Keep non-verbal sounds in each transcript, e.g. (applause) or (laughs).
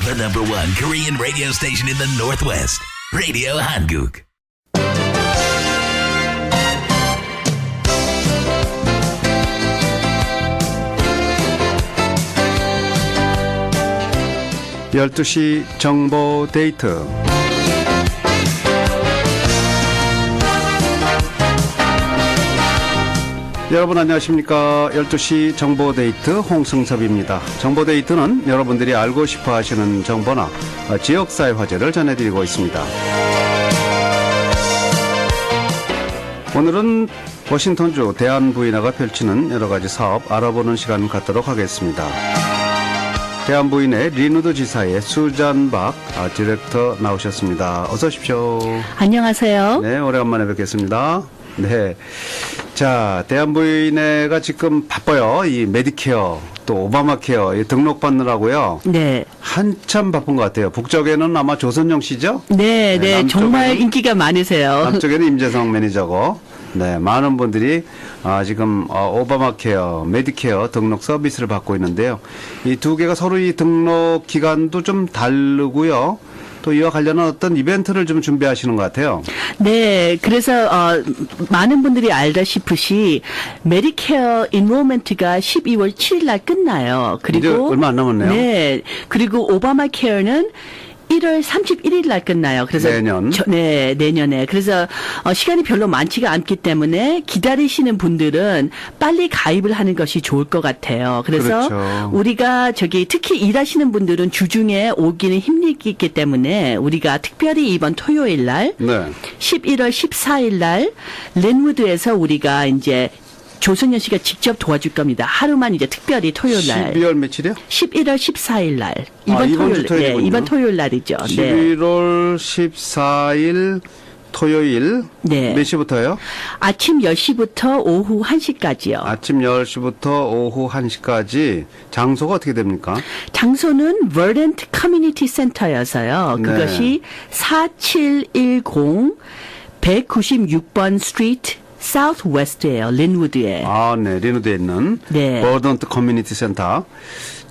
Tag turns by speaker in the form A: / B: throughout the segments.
A: The number one Korean radio station in the Northwest. Radio Hanguk.
B: 열두 시 정보 데이트 여러분 안녕하십니까 12시 정보데이트 홍승섭입니다 정보데이트는 여러분들이 알고 싶어 하시는 정보나 어, 지역사회 화제를 전해드리고 있습니다 오늘은 워싱턴주 대한부인회가 펼치는 여러 가지 사업 알아보는 시간 갖도록 하겠습니다 대한부인회 리누드 지사의 수잔 박 아, 디렉터 나오셨습니다 어서 오십시오
C: 안녕하세요.
B: 네, 오래간만에 뵙겠습니다. 네. 자, 대한부인회가 지금 바빠요. 이 메디케어, 또 오바마 케어 이 등록 받느라고요.
C: 네.
B: 한참 바쁜 것 같아요. 북쪽에는 아마 조선영 씨죠?
C: 네,
B: 네,
C: 네, 정말 인기가 많으세요.
B: 남쪽에는 임재성 매니저고. 네, 많은 분들이 아, 지금 어, 오바마 케어, 메디케어 등록 서비스를 받고 있는데요. 이 두 개가 서로 이 등록 기간도 좀 다르고요. 또 이와 관련한 어떤 이벤트를 좀 준비하시는 것 같아요.
C: 네, 그래서 어, 많은 분들이 알다시피 메디케어 인로먼트가 12월 7일 날 끝나요. 그리고
B: 얼마 안 남았네요.
C: 네, 그리고 오바마 케어는 1월 31일 날 끝나요. 그래서
B: 내년.
C: 저- 네, 내년에. 그래서 어, 시간이 별로 많지가 않기 때문에 기다리시는 분들은 빨리 가입을 하는 것이 좋을 것 같아요. 그래서
B: 그렇죠.
C: 우리가 저기 특히 일하시는 분들은 주중에 오기는 힘들기 때문에 우리가 특별히 이번 토요일 날
B: 네.
C: 11월 14일 날 렌우드에서 우리가 이제 조선현 씨가 직접 도와줄 겁니다. 하루만 이제 특별히 토요일 날
B: 12월 며칠이요?
C: 11월 14일 날 이번
B: 아, 이번 주
C: 토요일 네. 이번 토요일 날이죠. 네.
B: 11월 14일 토요일
C: 네.
B: 몇 시부터요?
C: 아침 10시부터 오후 1시까지요.
B: 아침 10시부터 오후 1시까지 장소가 어떻게 됩니까?
C: 장소는 버렌트 커뮤니티 센터여서요.
B: 네.
C: 그것이 4710 196번 스트리트 사우스 웨스트예요. 린우드에.
B: 아, 네. 리누드에 있는
C: 네.
B: 버던트 커뮤니티 센터.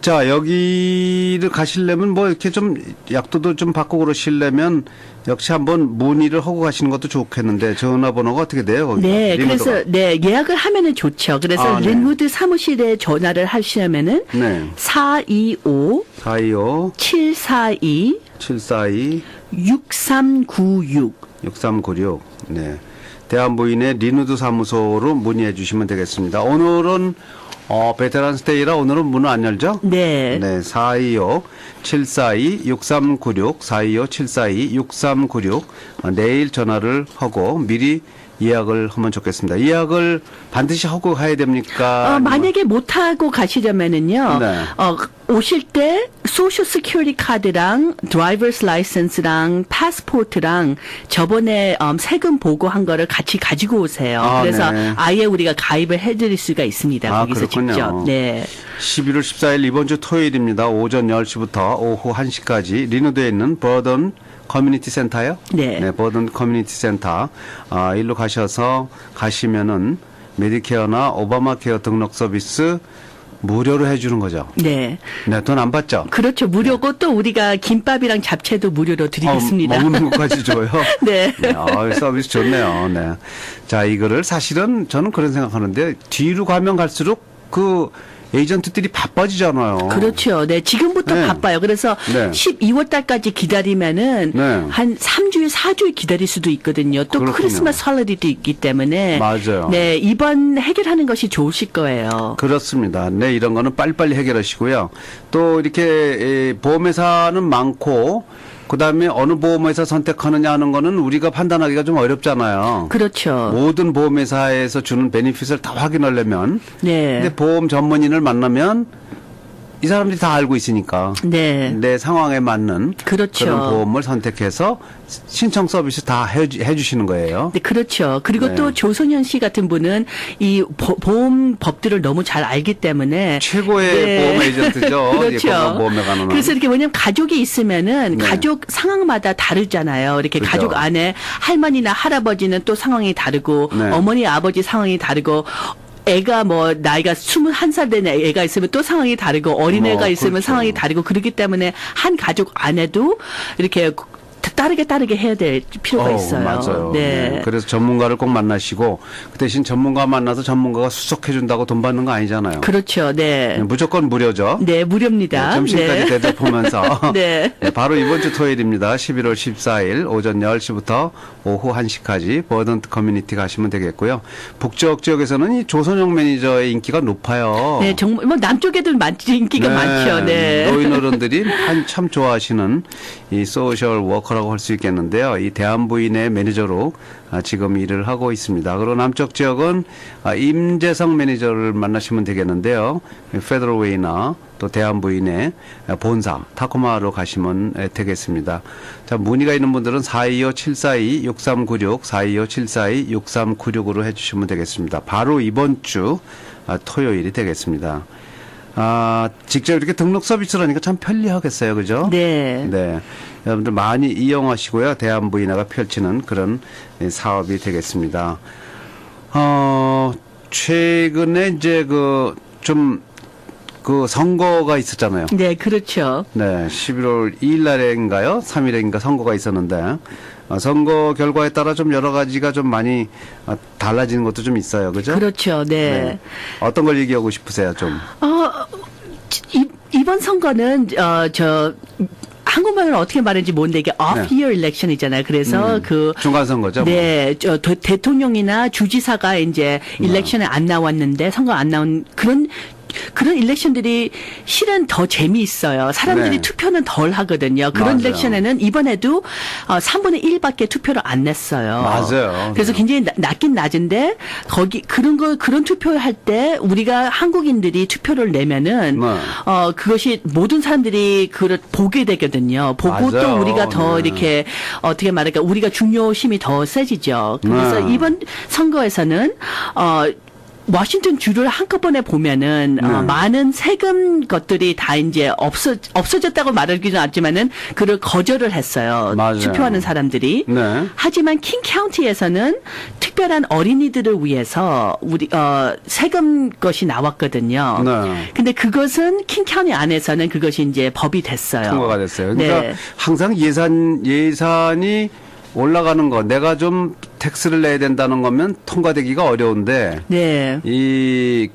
B: 자, 여기를 가시려면 뭐 이렇게 좀 약도도 좀 받고 그러시려면 역시 한번 문의를 하고 가시는 것도 좋겠는데 전화번호가 어떻게 돼요? 거기가?
C: 네,
B: 리누드가?
C: 그래서 네 예약을 하면은 좋죠. 그래서
B: 아, 네.
C: 린우드 사무실에 전화를 하시면은
B: 네.
C: 425
B: 425
C: 742
B: 742
C: 6396
B: 6396. 네. 대한부인의 리누드 사무소로 문의해 주시면 되겠습니다. 오늘은 어, 베테랑 스테이라 오늘은 문을 안 열죠?
C: 네.
B: 네, 425 742 6396 425 742 6396 어, 내일 전화를 하고 미리 예약을 하면 좋겠습니다. 예약을 반드시 하고 가야 됩니까?
C: 어, 만약에 못 하고 가시려면은요,
B: 네.
C: 어, 오실 때 소셜 시큐리티 카드랑 드라이버스 라이센스랑 파스포트랑 저번에 음, 세금 보고한 거를 같이 가지고 오세요.
B: 아,
C: 그래서
B: 네.
C: 아예 우리가 가입을 해드릴 수가 있습니다.
B: 아,
C: 거기서
B: 그렇군요.
C: 직접. 네.
B: 11월 14일 이번 주 토요일입니다. 오전 10시부터 오후 1시까지 리누드에 있는 버던 커뮤니티 센터요?
C: 네.
B: 버던 커뮤니티 센터. 아, 일로 가셔서 가시면은 메디케어나 오바마 케어 등록 서비스 무료로 해주는 거죠.
C: 네.
B: 네, 돈 안 받죠?
C: 그렇죠. 무료고 또 우리가 김밥이랑 잡채도 무료로 드리겠습니다.
B: 어, 먹는 것까지 줘요. (laughs)
C: 네.
B: 아, 서비스 좋네요. 네. 자, 이거를 사실은 저는 그런 생각하는데 뒤로 가면 갈수록 그 에이전트들이 바빠지잖아요.
C: 그렇죠. 네, 지금부터
B: 네.
C: 바빠요. 그래서
B: 네.
C: 12월 달까지 기다리면은
B: 네.
C: 한 3주일, 4주일 기다릴 수도 있거든요. 또
B: 그렇군요.
C: 크리스마스 헐리데이도 있기 때문에
B: 맞아요.
C: 네, 이번 해결하는 것이 좋으실 거예요.
B: 그렇습니다. 네, 이런 거는 빨리빨리 해결하시고요. 또 이렇게 에, 보험회사는 많고 그다음에 어느 보험회사 선택하느냐 하는 거는 우리가 판단하기가 좀 어렵잖아요.
C: 그렇죠.
B: 모든 보험회사에서 주는 베니핏을 다 확인하려면
C: 네.
B: 근데 보험 전문인을 만나면 이 사람들이 다 알고 있으니까
C: 네.
B: 내 상황에 맞는
C: 그렇죠.
B: 런 보험을 선택해서 신청 서비스 다 해주, 해주시는 거예요.
C: 네, 그렇죠. 그리고
B: 네.
C: 또 조선현 씨 같은 분은 이 보, 보험 법들을 너무 잘 알기 때문에
B: 최고의
C: 네.
B: 보험 에이전트죠. (laughs)
C: 그렇죠.
B: 건강 보험에 관한
C: 그래서 이렇게 왜냐면 가족이 있으면은
B: 네.
C: 가족 상황마다 다르잖아요. 이렇게
B: 그죠.
C: 가족 안에 할머니나 할아버지는 또 상황이 다르고
B: 네.
C: 어머니 아버지 상황이 다르고 애가 뭐 나이가 21살 된 애가 있으면 또 상황이 다르고 어린애가
B: 어,
C: 있으면
B: 그렇죠.
C: 상황이 다르고 그렇기 때문에 한 가족 안에도 이렇게 따르게 따르게 해야 될 필요가
B: 어우,
C: 있어요.
B: 맞아요.
C: 네.
B: 그래서 전문가를 꼭 만나시고 그 대신 전문가 만나서 전문가가 수석해 준다고 돈 받는 거 아니잖아요.
C: 그렇죠. 네.
B: 네, 무조건 무료죠.
C: 네, 무료입니다.
B: 네, 점심까지
C: 네.
B: 대접하면서 (laughs)
C: 네.
B: 네, 바로 이번 주 토요일입니다. 11월 14일 오전 10시부터 오후 1시까지 버던트 커뮤니티 가시면 되겠고요. 북쪽 지역에서는 이 조선영 매니저의 인기가 높아요.
C: 네, 정말 뭐 남쪽에도 많 인기가 많죠. 네.
B: 노인 어른들이 한참 좋아하시는 이 소셜 워커 라고 할 수 있겠는데요. 이 대한부인의 매니저로 아, 지금 일을 하고 있습니다. 그리고 남쪽 지역은 아, 임재성 매니저를 만나시면 되겠는데요. 페더럴웨이나 또 대한부인의 본사 타코마로 가시면 에, 되겠습니다. 자, 문의가 있는 분들은 425-742-6396, 425-742-6396으로 해주시면 되겠습니다. 바로 이번 주 아, 토요일이 되겠습니다. 아, 직접 이렇게 등록 서비스를 하니까 참 편리하겠어요. 그죠?
C: 네.
B: 네. 여러분들 많이 이용하시고요. 대한부인화가 펼치는 그런 예, 사업이 되겠습니다. 어, 최근에 이제 그, 좀, 그 선거가 있었잖아요.
C: 네, 그렇죠.
B: 네, 11월 2일 날인가요? 3일인가 선거가 있었는데, 어, 선거 결과에 따라 좀 여러 가지가 좀 많이 어, 달라지는 것도 좀 있어요. 그죠?
C: 그렇죠. 네.
B: 어떤 걸 얘기하고 싶으세요, 좀?
C: 어, 이, 이번 선거는 어, 저 한국말로 어떻게 말하는지 모르는데 이게 off year election이잖아요. 그래서
B: 음,
C: 그
B: 중간 선거죠? 뭐.
C: 네, 저 대- 대통령이나 주지사가 이제 일렉션에 안 나왔는데 선거 안 나온 그런 그런 일렉션들이 실은 더 재미있어요. 사람들이
B: 네.
C: 투표는 덜 하거든요. 그런
B: 맞아요.
C: 일렉션에는 이번에도 어, 3분의 1밖에 투표를 안 냈어요.
B: 맞아요.
C: 그래서
B: 네.
C: 굉장히 나- 낮긴 낮은데 거기 그런 거 그런 투표할 때 우리가 한국인들이 투표를 내면은
B: 네.
C: 어 그것이 모든 사람들이 그걸 보게 되거든요. 보고
B: 맞아요.
C: 또 우리가 더
B: 네.
C: 이렇게 어떻게 말할까 우리가 중요심이 더 세지죠. 그래서
B: 네.
C: 이번 선거에서는 어 워싱턴 주를 한꺼번에 보면은 어,
B: 네.
C: 많은 세금 것들이 다 이제 없어 없어졌다고 말하기는 않지만은 그를 거절을 했어요.
B: 맞아요.
C: 투표하는 사람들이.
B: 네.
C: 하지만 킹 카운티에서는 특별한 어린이들을 위해서 우리 어 세금 것이 나왔거든요.
B: 네.
C: 근데 그것은 킹 카운티 안에서는 그것이 이제 법이 됐어요.
B: 통과가 됐어요. 그러니까
C: 네.
B: 항상 예산 예산이 올라가는 거 내가 좀 텍스를 내야 된다는 거면 통과되기가 어려운데
C: 네.
B: 이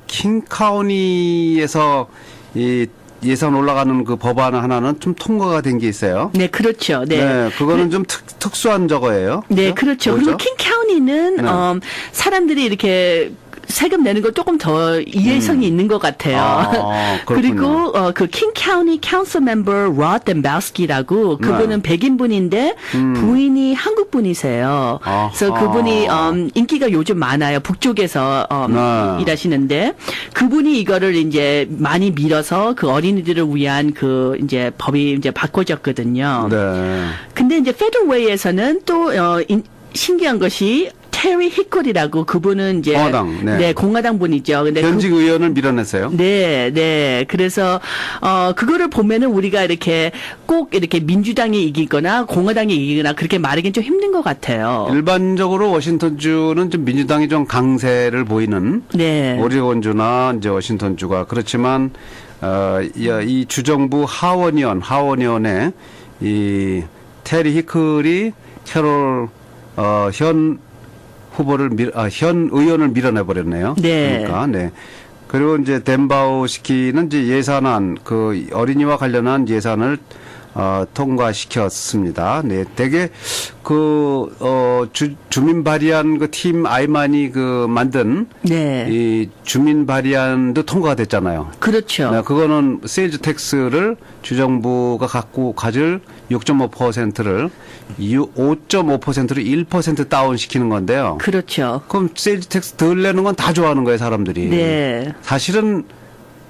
B: 킹카우니에서 이 예산 올라가는 그 법안 하나는 좀 통과가 된 게 있어요.
C: 네, 그렇죠. 네.
B: 네, 그거는 좀 특, 특수한 저거예요.
C: 네, 그렇죠.
B: 뭐죠?
C: 그리고 킹 카운티는
B: 네.
C: 어, 사람들이 이렇게 세금 내는 걸 조금 더 이해성이 있는 것 같아요.
B: 음. 아. (laughs)
C: 그리고 어, 그 킹 카운티 카운슬 멤버 로 덴바스키라고 그분은
B: 네. 음.
C: 백인분인데 부인이 한국 분이세요.
B: 아하.
C: 그래서 그분이 음, 인기가 요즘 많아요. 북쪽에서 음,
B: 네.
C: 일하시는데 그분이 이거를 이제 많이 밀어서 그 어린이들을 위한 그 이제 법이 이제 바꿔졌거든요.
B: 네.
C: 근데 이제 페더웨이에서는 또 어, 인- 신기한 것이 테리 히콜이라고 그분은 이제
B: 공화당, 네.
C: 공화당 분이죠. 근데
B: 현직 의원을 밀어냈어요.
C: 그, 네, 네. 그래서 어 그거를 보면은 우리가 이렇게 꼭 이렇게 민주당이 이기거나 공화당이 이기거나 그렇게 말하기는 좀 힘든 것 같아요.
B: 일반적으로 워싱턴주는 좀 민주당이 좀 강세를 보이는
C: 네.
B: 오리곤주나 이제 워싱턴주가 그렇지만 어, 이, 이 주정부 하원의원 하원의원의 이 테리 히클이 캐롤 어, 현 후보를 밀, 아, 현 의원을 밀어내 버렸네요.
C: 네.
B: 그러니까 네. 그리고 이제 덴바우 시키는 이제 예산안 그 어린이와 관련한 예산을 어, 통과시켰습니다. 네, 되게 그, 어, 주, 주민 발의안 그 팀 아이만이 그 만든
C: 네.
B: 이 주민 발의안도 통과가 됐잖아요.
C: 그렇죠.
B: 네, 그거는 세일즈 텍스를 주정부가 갖고 가질 6.5%를 5.5%를 1% 다운 시키는 건데요.
C: 그렇죠.
B: 그럼 세일즈 텍스 덜 내는 건 다 좋아하는 거예요, 사람들이.
C: 네.
B: 사실은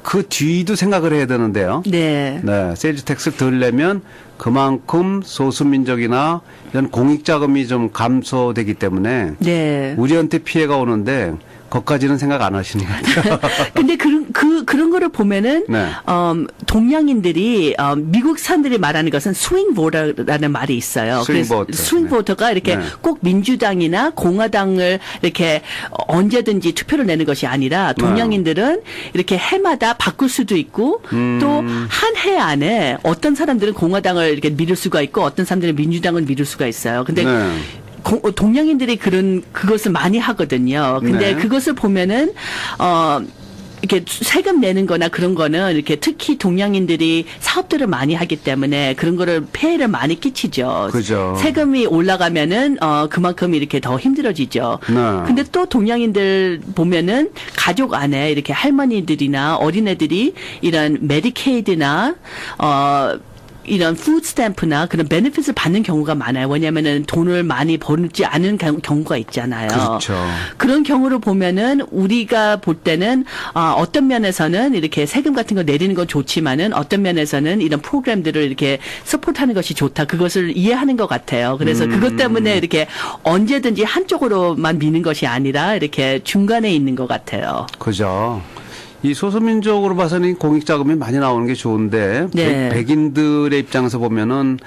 B: 그 뒤도 생각을 해야 되는데요.
C: 네.
B: 네, 세일즈 텍스를 덜 내면 그만큼 소수민족이나 이런 공익자금이 좀 감소되기 때문에
C: 네.
B: 우리한테 피해가 오는데 거까지는 생각 안 하시는 것 같아요. (laughs)
C: 근데 그런 그 그런 거를 보면은
B: 네.
C: 음, 동양인들이 어, 미국 사람들이 말하는 것은 스윙 보터라는 말이 있어요.
B: 스윙 보터.
C: 스윙
B: 네.
C: 보터가 이렇게
B: 네.
C: 꼭 민주당이나 공화당을 이렇게 언제든지 투표를 내는 것이 아니라
B: 네.
C: 동양인들은 이렇게 해마다 바꿀 수도 있고
B: 음.
C: 또한 해 안에 어떤 사람들은 공화당을 이렇게 믿을 수가 있고 어떤 사람들은 민주당을 믿을 수가 있어요. 근데
B: 네.
C: 고- 어, 동양인들이 그런 그것을 많이 하거든요. 근데
B: 네.
C: 그것을 보면은 어 이렇게 세금 내는 거나 그런 거는 이렇게 특히 동양인들이 사업들을 많이 하기 때문에 그런 거를 폐해를 많이 끼치죠.
B: 그죠.
C: 세금이 올라가면은 어 그만큼 이렇게 더 힘들어지죠.
B: 네.
C: 근데 또 동양인들 보면은 가족 안에 이렇게 할머니들이나 어린애들이 이런 메디케이드나 어 이런 푸드 스탬프나 그런 베네핏을 받는 경우가 많아요. 왜냐면은 돈을 많이 벌지 않은 경- 경우가 있잖아요.
B: 그렇죠.
C: 그런 경우를 보면은 우리가 볼 때는 아, 어떤 면에서는 이렇게 세금 같은 거 내리는 건 좋지만은 어떤 면에서는 이런 프로그램들을 이렇게 서포트하는 것이 좋다. 그것을 이해하는 것 같아요. 그래서 그것 때문에 이렇게 언제든지 한쪽으로만 미는 것이 아니라 이렇게 중간에 있는 것 같아요.
B: 그죠. 이 소수민족으로 봐서는 공익 자금이 많이 나오는 게 좋은데
C: 네.
B: 백, 인들의 입장에서 보면은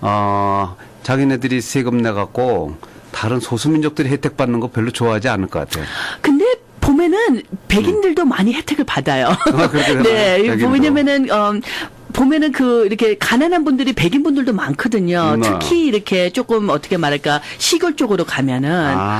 B: 어 자기네들이 세금 내 갖고 다른 소수민족들이 혜택 받는 거 별로 좋아하지 않을 것 같아요.
C: 근데 보면은 백인들도 많이 혜택을 받아요.
B: 아? (laughs)
C: 네,
B: 백인도.
C: 왜냐면은 어, 보면은 그 이렇게 가난한 분들이 백인 분들도 많거든요.
B: 네.
C: 특히 이렇게 조금 어떻게 말할까 시골 쪽으로 가면은
B: 아.